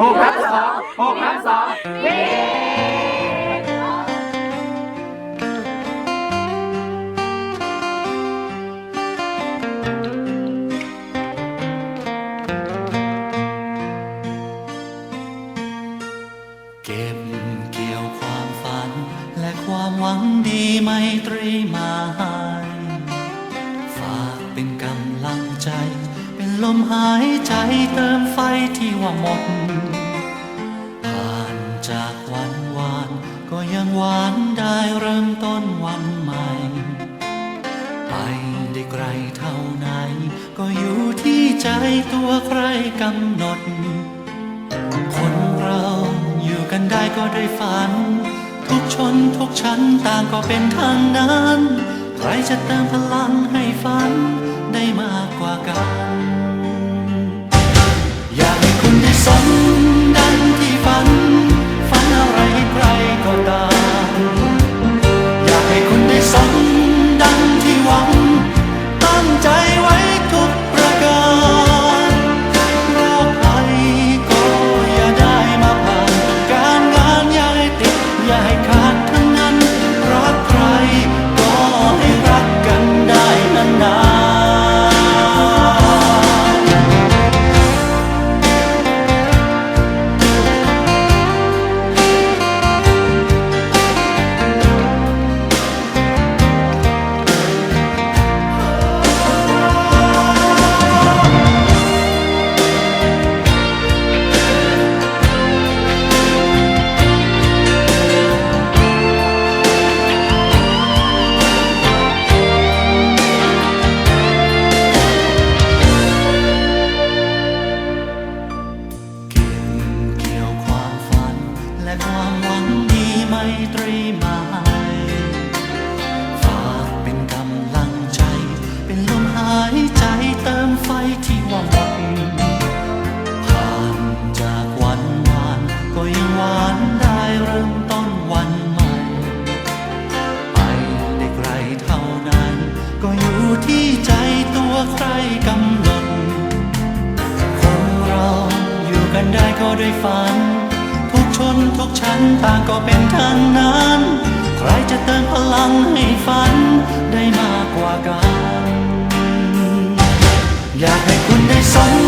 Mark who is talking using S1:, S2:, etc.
S1: หกทับสองหกทับสองเก็
S2: บเกี่ยวความฝัน และความหวังดีไมตรีมาให้ฝากเป็นกำลังใจ เป็นลมหายใจเติมไฟที่ว่าหมด จากวันวาน ก็ยังหวานได้เริ่มต้นวันใหม่ ไปได้ไกลเท่าไหน ก็อยู่ที่ใจตัวใครกำหนด คนเราอยู่กันได้ก็ได้ฝัน ทุกชนทุกชั้นต่างก็เป็นทางนั้น ใครจะเติมพลังให้ฝันได้มากกว่ากัน ตรีมาฝากเป็นกำลังใจ เป็นลมหายใจเติมไฟที่ว่าหมดผ่านจากวันวาน ก็ยังหวานได้เริ่มต้นวันใหม่ ไปได้ไกลเท่านั้น ก็อยู่ที่ใจตัวใครกำหนดคนเราอยู่กันได้ก็ด้วยฝัน นต่างก็เป็นทางนั้น ใครจะเติมพลังให้ฝันได้มากกว่ากัน อยากให้คุณได้สม